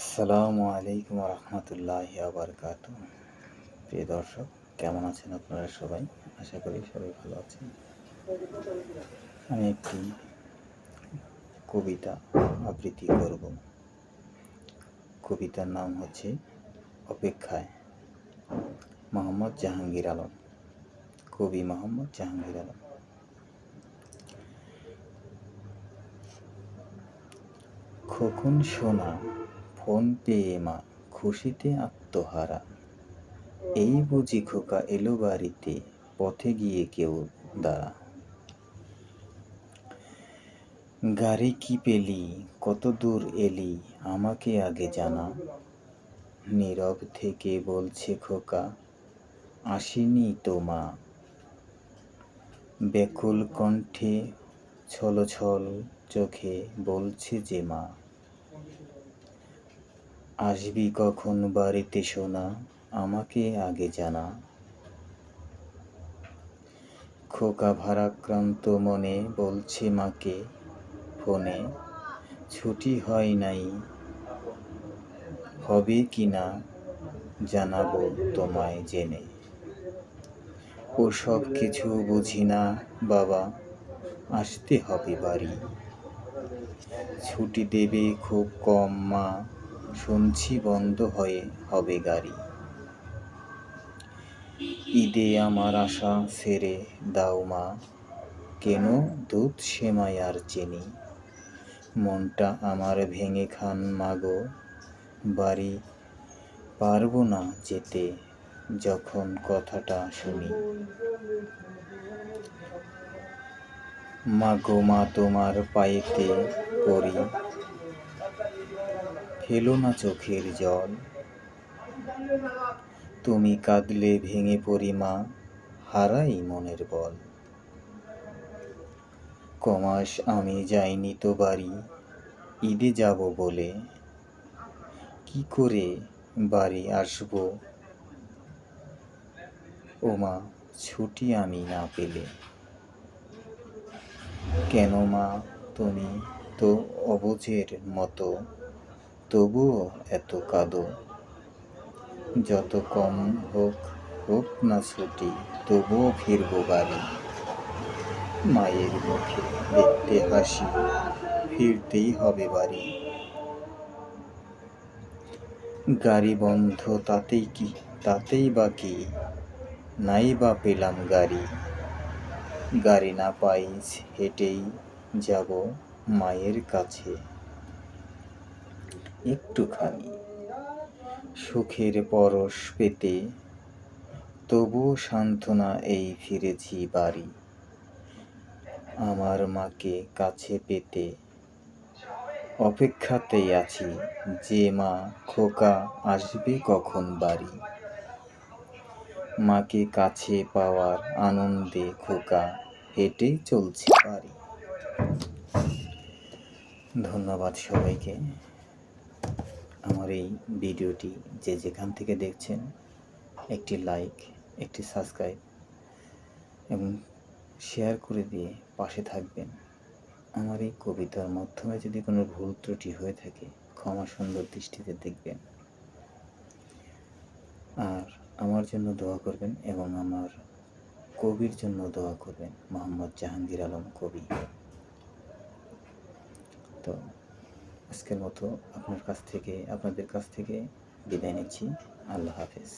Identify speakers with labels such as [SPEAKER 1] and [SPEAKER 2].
[SPEAKER 1] আসসালামু আলাইকুম রহমতুল্লাহ আবরকাত প্রিয় দর্শক, কেমন আছেন আপনারা সবাই? আশা করি সবাই ভালো আছেন। আমি একটি কবিতা আবৃত্তি করব। কবিতার নাম হচ্ছে অপেক্ষায় মোহাম্মদ জাহাঙ্গীর আলম। কবি মোহাম্মদ জাহাঙ্গীর আলম। খোকন সোনা ফোন পেয়ে মা, খুশিতে আত্মহারা। এই বুঝি খোকা এলো বাড়িতে, পথে গিয়ে কেউ দাঁড়া। গাড়ি কি পেলি, কত দূর এলি, আমাকে আগে জানা। নীরব থেকে বলছে খোকা, আসেনি তো মা। ব্যাকুল কণ্ঠে ছল ছল চোখে বলছে যে মা আসবি কখন বাড়িতে শোনা আমাকে আগে জানা। খোকা ভারাক্রান্ত মনে বলছে মাকে ফোনে, ছুটি হয় নাই। হবে কি না জানাব তোমায় জেনে। ওসব কিছু বুঝি না, বাবা। আসতে হবে বাড়ি। ছুটি দেবে খুব কম মা। শুনছি বন্ধ হয়ে হবে গাড়ি। ঈদে আমার আশা সেরে দাও মা, কেন দুধ সেমাই আর চিনি? মনটা আমার ভেঙে খান মাগো বাড়ি পারব না যেতে যখন কথাটা শুনি। মাগো মা, তোমার পায়েতে পড়ি ফেলো না চোখের জল। তুমি কাঁদলে ভেঙে পড়ি মা, হারাই মনের বল। কমাস, আমি যাইনি তো বাড়ি, ঈদে যাব বলে। কি করে বাড়ি আসব? ওমা, ছুটি আমি না পেলে। কেন মা, তুমি তো অবুঝের মতো। তবুও এত কাঁদো। যত কম হোক হোক না ছুটি, তবুও ফিরবো বাড়ি। মায়ের মুখে দেখতে হাসি, ফিরতেই হবে বাড়ি। গাড়ি বন্ধ তাতেই কি, তাতেই বা কি? নাই বা পেলাম গাড়ি। গাড়ি না পাই হেঁটেই যাব মায়ের কাছে। একটুখানি। সুখের পরশ পেতে তবুও সান্ত্বনা এই ফিরেছি বাড়ি। আমার মাকে কাছে পেতে অপেক্ষাতেই আছি যে মা খোকা আসবে কখন বাড়ি। মাকে কাছে পাওয়ার আনন্দে খোকা হেঁটেই চলছে বাড়ি। ধন্যবাদ সবাইকে। আমার এই ভিডিওটি যে যেখান থেকে দেখছেন, একটি লাইক একটি সাবস্ক্রাইব এবং শেয়ার করে দিয়ে পাশে থাকবেন। আমার এই কবিতার মাধ্যমে যদি কোনো ভুল ত্রুটি হয়ে থাকে, ক্ষমা সুন্দর দৃষ্টিতে দেখবেন। আর আমার জন্য দোয়া করবেন এবং আমার কবির জন্য দোয়া করবেন, মোহাম্মদ জাহাঙ্গীর আলম কবি। তো আজকের মতো আপনার কাছ থেকে আপনাদের কাছ থেকে বিদায় নিচ্ছি। আল্লাহ হাফেজ।